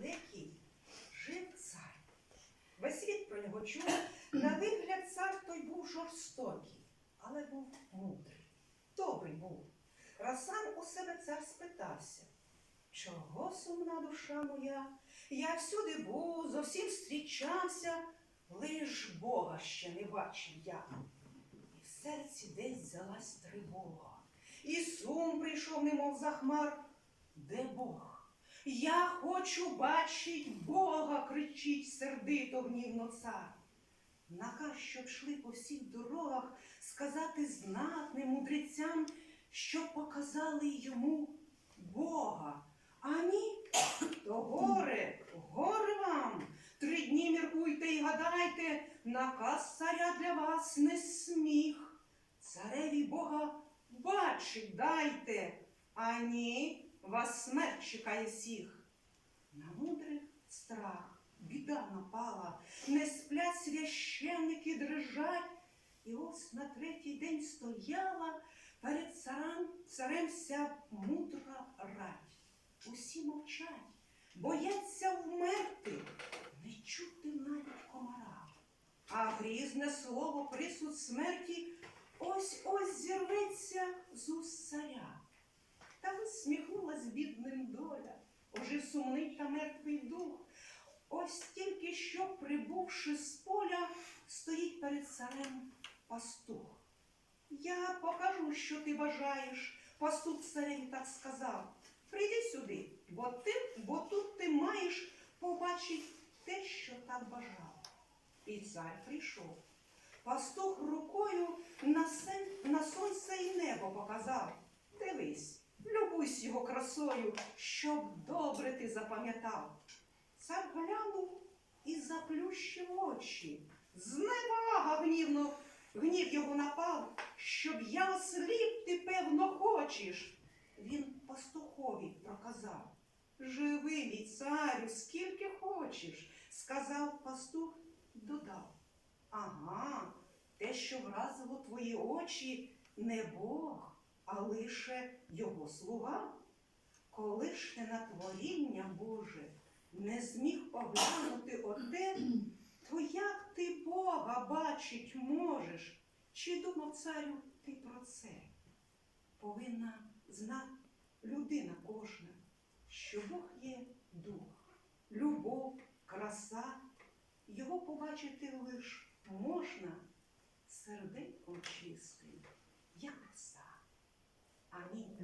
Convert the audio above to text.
далекій жив цар. Весь світ про нього чув. На вигляд цар той був жорстокий, але був мудрий, добрий був. Раз сам у себе цар спитався, чого сумна душа моя? Я всюди був, зо всім зустрічався, лиш Бога ще не бачив я. І в серці десь взялась тривога, і сум прийшов, немов захмар. Де Бог? Я хочу бачить Бога, кричить сердито гнівно цар. Наказ, щоб йшли по всіх дорогах, сказати знатним мудрецям, щоб показали йому Бога. А ні, то горе, горе вам. Три дні міркуйте і гадайте, наказ царя для вас не сміх. Цареві Бога бачить дайте, а ні, вас смерть чекає всіх. На мудрих страх, біда напала, не сплять священники дрижать. І ось на третій день стояла перед царем, царем вся мудра рать. Усі мовчать, бояться вмерти, не чути навіть комара. А грізне слово присуд смерті ось ось зірветься з уст царя. Та усміхнулась бідним доля, ожив сумний та мертвий дух. Ось тільки що, прибувши з поля, стоїть перед царем пастух. Я покажу, що ти бажаєш, пастух цареві так сказав. Прийди сюди, бо ти, бо тут ти маєш побачити те, що так бажав. І цар прийшов. Пастух рукою на, сен, на сонце і небо показав. Любуйся його красою, щоб добре ти запам'ятав. Цар глянув і заплющив очі. Зневага гнівно, гнів його напав, щоб я осліп ти, певно, хочеш. Він пастухові проказав. Живи, мій царю, скільки хочеш, сказав пастух, додав. Ага, те, що вразило твої очі, не Бог, а лише його слуга. Коли ж на творіння Боже не зміг поглянути оте, то як ти Бога бачить можеш? Чи думав царю ти про це? Повинна знати людина кожна, що Бог є дух, любов, краса. Його побачити лиш можна серденьком чистим, як 阿弥。